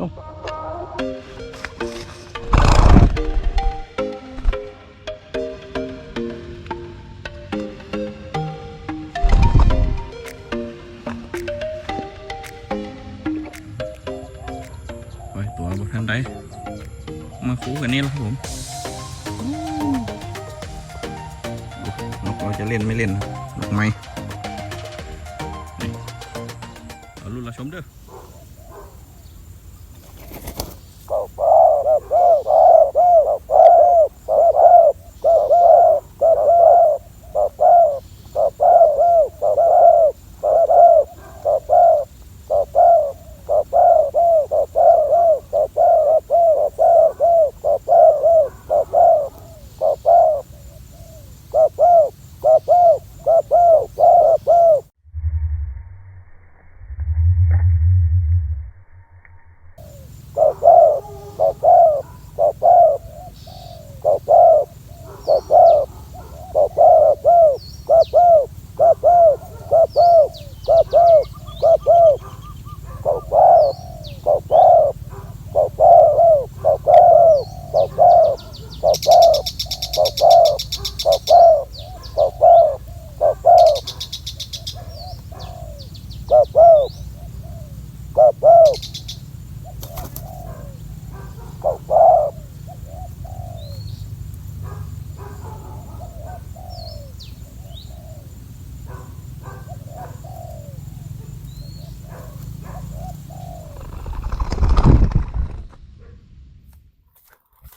นู่นโอ้ยตัวบนทันใดมาคู่กันนี่แล้วครับผมนกเราจะเล่นไม่เล่นครับนกไม้นี่เอารุ่นเราชมเด้อ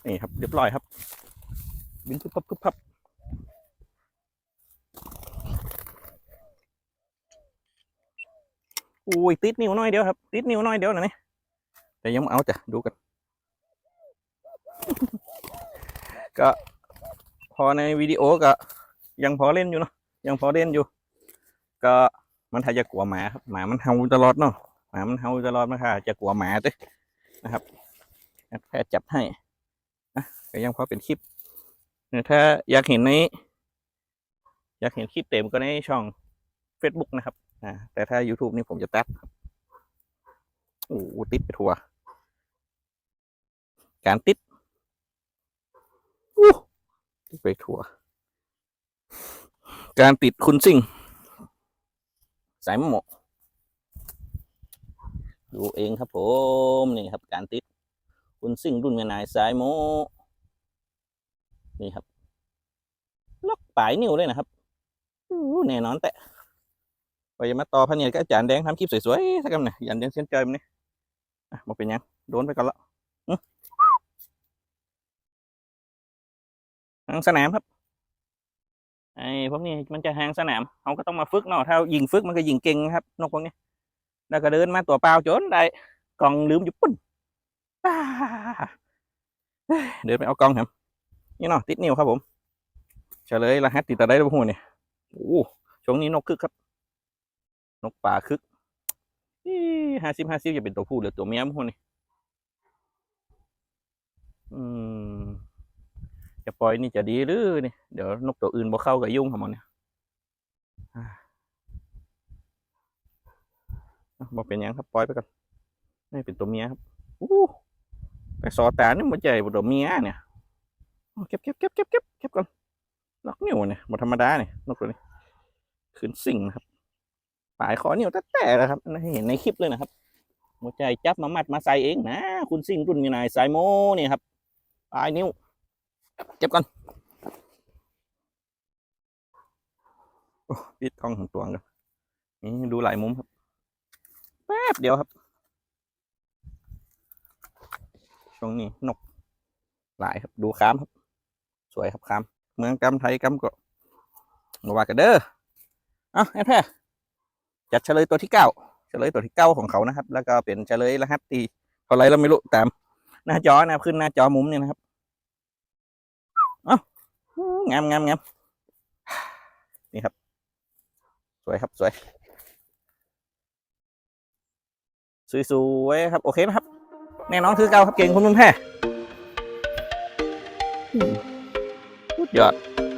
นี่ครับเรียบร้อยครับบินปุ๊บปั๊บปุ๊บปั๊บอุ้ยติดนิ้วน้อยเดียวครับติดนิ้วน้อยเดียวนะนี่แต่ยังเอาจ้ะดูกันก็พอในวิดีโอก็ยังพอเล่นอยู่เนาะยังพอเล่นอยู่ ก็มันถ้าจะกลัวหมาครับหมามันเห่าตลอดเนาะหมามันเห่าตลอดมันค่ะจะกลัวหมาเต้นะครับแพทย์จับให้ ก็ยังพอเป็นคลิปถ้าอยากเห็นในอยากเห็นคลิปเต็มก็ในช่อง Facebook นะครับอ่าแต่ถ้า YouTube นี่ผมจะตัดโอ้ติดไปทัวการติดอู้ติดไปทัวการติดคุณสิ่ง สายหมกดูเองครับผม นี่ครับ การติด คุณสิ่งรุ่นแม่นายสายโม นี่ครับ ล็อกปลายนิ้วเลยนะครับอู้แน่นอนแต่ไปมาต่อพันเนี่ยก็อาจารย์แดงทำคลิปสวยๆสักคำเนี่ยยันยังเส้นใจมันนี่อะมาเป็นยังโดนไปก่อนละอื้อทางสนามครับไอ้พวกนี้มันจะแหงสนามเขาก็ต้องมาฝึกเนาะถ้ายิงฝึกมันก็ยิงเก่งครับนกพวกนี้แล้วก็เดินมาตัวเปล่าจนได้กล่องลืมอยู่ปุ่นอ่าเฮ้ยเดินไปเอากล่องครับ นี่เนาะติดนิ้วครับผมเฉลยรหัสติดตาได้ด้วยพวกเนี่โอ้ช่วงนี้นกคึกครับ นกป่าคึกห้าสิบห้าสิบจะเป็นตัวผู้หรือตัวเมียพวกนี้อืมจะปล่อยนี่จะดีหรือนี่เดี๋ยวนกตัวอื่นบ่เข้ากับยุ่งครับมันเนี่ยอ่าอะบ่เป็นยังครับปล่อยไปก่อนนี่เป็นตัวเมียครับอู้แต่สอตานี่มันใจบ่ตัวเมียเนี่ย เก็บเก็บเก็บเก็บเก็บเก็บก่อนล็อกนิ้วเนี่ยหมดธรรมดาเนี่ยนกตัวนี้ขึ้นสิ่งนะครับปลายคอนิ้วแต่แต่ๆนะครับให้เห็นในคลิปเลยนะครับ หัวใจจับมามัดมาใส่เองนะคุณสิ่งรุ่นมีนายสายโมเนี่ยครับปลายนิ้วเก็บก่อนปิดกล้องของตัวกันนี่ดูหลายมุมครับ แป๊บเดียวครับ ช่วงนี้นกหลายครับดูค้ามครับ สวยครับค้ามเมืองกำไทยกำก็มาว่ากันเด้อเอ้าแอนแพ้จัดเฉลยตัวที่เก้าเฉลยตัวที่เก้าของเขานะครับ แล้วก็เป็นเฉลยรหัสตีเท่าไรเราไม่รู้ตาม หน้าจอนะขึ้นหน้าจอมุมเนี่ยนะครับเอ้างามงามงามนี่ครับ สวยครับสวยสวยๆครับ โอเคนะครับ แน่นอนคือเก่าครับเก่งคุณมุนแพ้ Good job.